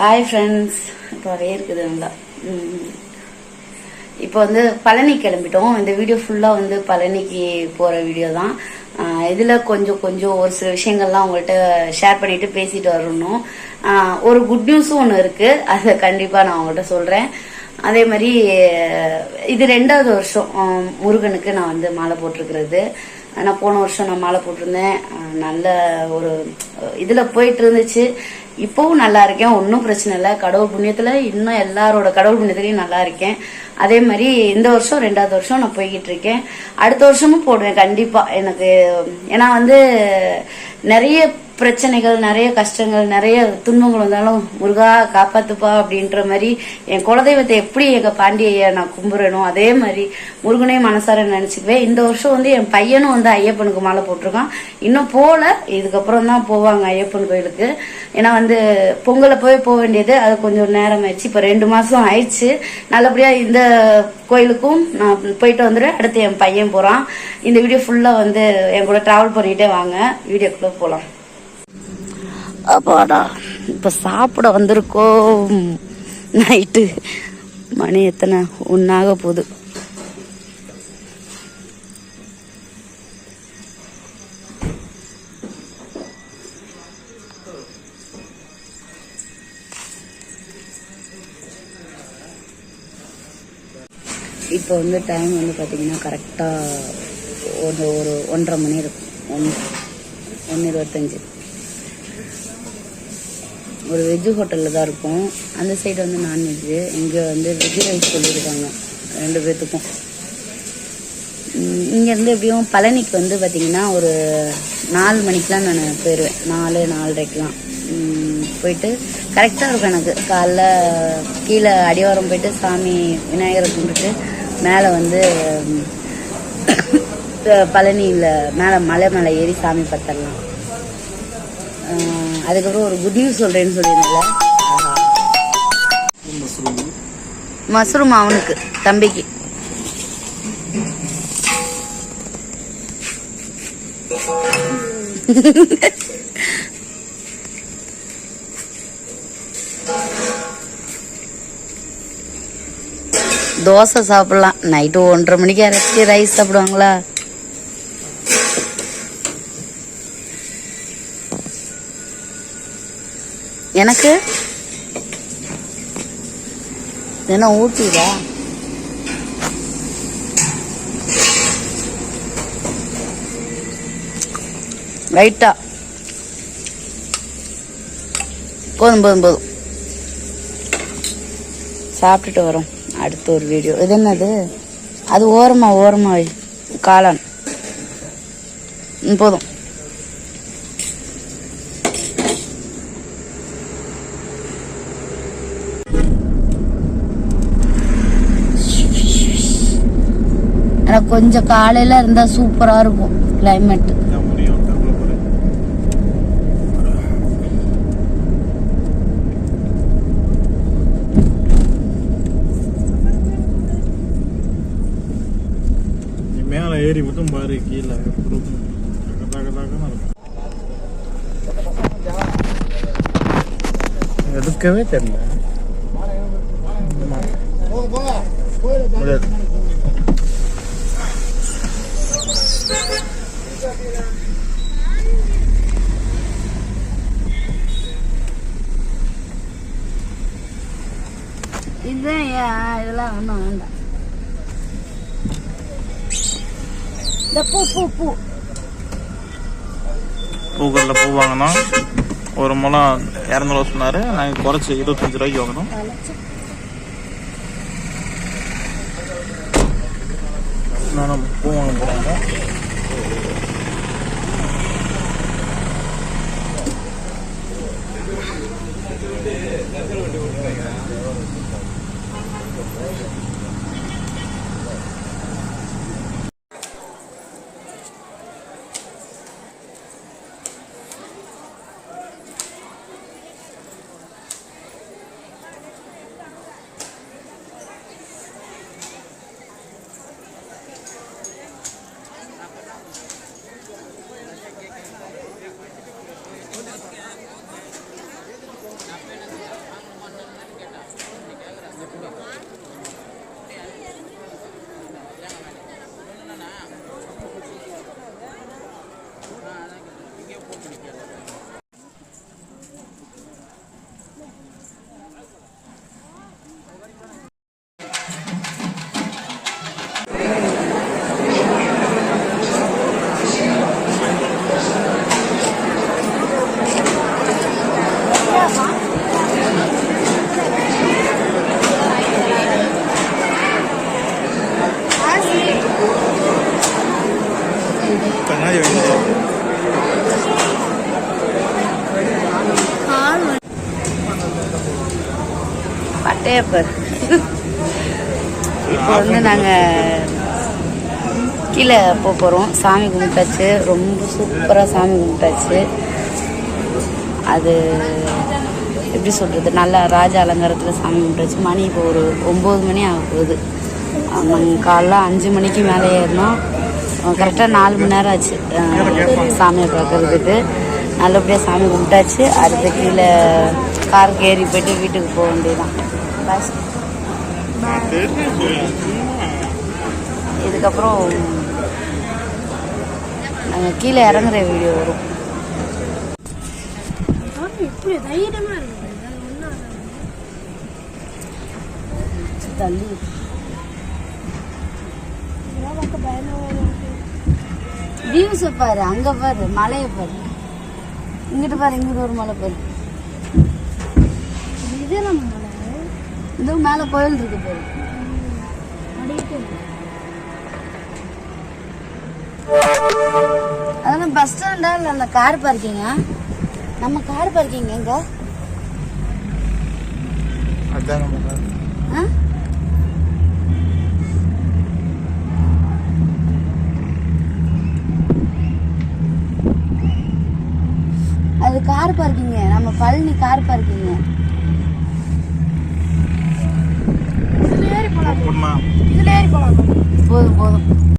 Hi friends இப்போ நிறைய இருக்குது நல்லா இப்போ வந்து பழனி கிளம்பிட்டோம். இந்த வீடியோ ஃபுல்லாக வந்து பழனிக்கு போகிற வீடியோ தான். இதில் கொஞ்சம் கொஞ்சம் ஒரு சில விஷயங்கள்லாம் உங்கள்கிட்ட ஷேர் பண்ணிட்டு பேசிட்டு வரணும். ஒரு குட் நியூஸும் ஒன்று இருக்குது அதை கண்டிப்பாக நான் உங்கள்கிட்ட சொல்கிறேன் அதே மாதிரி இது ரெண்டாவது வருஷம் முருகனுக்கு நான் வந்து மாலை போட்டிருக்கிறது. நான் போன வருஷம் நான் மாலை போட்டிருந்தேன். நல்ல ஒரு இதில் போயிட்டு இருந்துச்சு. இப்போவும் நல்லா இருக்கேன். ஒன்றும் பிரச்சனை இல்லை. கடவுள் புண்ணியத்தில் இன்னும் எல்லாரோட கடவுள் புண்ணியத்துலையும் நல்லா இருக்கேன். அதே மாதிரி இந்த வருஷம் ரெண்டாவது வருஷம் நான் போய்கிட்டு இருக்கேன். அடுத்த வருஷமும் போடுவேன். கண்டிப்பாக எனக்கு ஏன்னா வந்து நிறைய பிரச்சனைகள் நிறைய கஷ்டங்கள் நிறைய துன்பங்கள் வந்தாலும் முருகா காப்பாத்துப்பா அப்படின்ற மாதிரி என் குலதெய்வத்தை எப்படி எங்க பாண்டியையை நான் கும்பிடணும் அதே மாதிரி முருகனையும் மனசார நினைச்சுக்குவேன். இந்த வருஷம் வந்து என் பையனும் வந்து ஐயப்பனுக்கு மாலை போட்டிருக்கான். இன்னும் போல இதுக்கப்புறம் தான் போவாங்க ஐயப்பன் கோயிலுக்கு. ஏன்னா வந்து பொங்கலை போய் போக வேண்டியது. அது கொஞ்சம் நேரம் ஆயிடுச்சு. இப்போ ரெண்டு மாசம் ஆயிடுச்சு. நல்லபடியா இந்த கோயிலுக்கும் நான் போயிட்டு வந்துடுவேன் அடுத்து என் பையன் போறான். இந்த வீடியோ ஃபுல்லா வந்து என் கூட டிராவல் பண்ணிட்டே வாங்க. வீடியோக்குள்ள போகலாம் அப்பாடா இப்போ சாப்பிட வந்திருக்கோம் நைட்டு. மணி எத்தனை? ஒன்றாக போகுது. இப்போ வந்து டைம் வந்து பார்த்தீங்கன்னா கரெக்டாக ஒரு ஒரு ஒன்றரை மணி இருக்கும். ஒன்று ஒன்று இருபத்தஞ்சி. ஒரு வெஜ்ஜு ஹோட்டலில் தான் இருக்கும். அந்த சைடு வந்து நான்வெஜ்ஜு இங்கே வந்து வெஜ் ரைஸ் சொல்லியிருக்காங்க. ரெண்டு பேர்த்துக்கும் இங்கேருந்து எப்படியும் பழனிக்கு வந்து பார்த்திங்கன்னா ஒரு நாலு மணிக்கெலாம் நான் போயிடுவேன் நாலு நாலரைக்கெலாம் போயிட்டு கரெக்டாக இருக்கும் எனக்கு. காலைல கீழே அடிவாரம் போயிட்டு சாமி விநாயகரை கும்பிட்டு மேலே வந்து பழனியில் மேலே மலை மேலே ஏறி சாமி பார்த்துடலாம். அதுக்கப்புறம் ஒரு குட் நியூஸ் சொல்றேன்னு சொல்லியிருந்தேன்ல. மஷ்ரூம் அவனுக்கு தம்பிக்கு. தோசை சாப்பிடலாம். நைட்டு ஒன்றரை மணிக்கு அரைச்சி ரைஸ் சாப்பிடுவாங்களா? எனக்கு? என்ன ஊட்டிதா லைட்டா. போதும் போதும் போதும். சாப்பிட்டுட்டு வரோம். அடுத்த ஒரு வீடியோ இது என்னது? அது ஓரமாக ஓரமாக காளான். போதும். எனக்கு கொஞ்சம் காலையில இருந்தா சூப்பரா இருக்கும் கிளைமேட் நீ மேலே ஏறி மட்டும் பாரு கீழே. எடுக்கவே தெரியல. முடியாது. இதுதான் இதெல்லாம் ஒன்றும் வேண்டாம். இந்த பூ பூ பூ. பூக்கள்ல பூ வாங்கினோம் ஒரு முழம் இரநூறுவா சொன்னார். நாங்கள் குறைச்சி இருபத்தஞ்சு ரூபாய்க்கு வாங்கினோம். நானும் பூ வாங்க போகிறாங்க சட்டையப்பர் இப்போ வந்து நாங்கள் கீழே போக போகிறோம் சாமி கும்பிட்டாச்சு. ரொம்ப சூப்பராக சாமி கும்பிட்டாச்சு. அது எப்படி சொல்கிறது நல்லா ராஜ அலங்காரத்தில் சாமி கும்பிட்டாச்சு. மணி இப்போ ஒரு ஒம்பது மணி ஆக போகுது. நாங்கள் காலைல அஞ்சு மணிக்கு மேலே ஏறினோம். கரெக்டாக நாலு மணி நேரம் ஆச்சு. சாமியை பார்க்கறதுக்கு. நல்லபடியாக சாமி கும்பிட்டாச்சு. அடுத்த கீழே காருக்கு ஏறி போயிட்டு வீட்டுக்கு போக வேண்டியதான் பஸ் இதுக்கப்புறம் நாங்கள் கீழே இறங்குற வீடியோ வரும். தள்ளி. வியூஸை பாரு அங்கே பாரு மலையை பாரு இங்கிட்டு பாரு இங்கிட்டு ஒரு மலை பாரு இது நம்ம மலை. இந்த மேலே கோயில் இருக்கு பாரு. அதெல்லாம் பஸ் ஸ்டாண்டா இல்லை அந்த கார் பார்க்கிங்க நம்ம கார் பார்க்கிங் எங்க? ஆ? அது கார் பார்க்கிங்க நம்ம பழனி கார் பார்க்கிங்க போலாம். போதும் போதும்.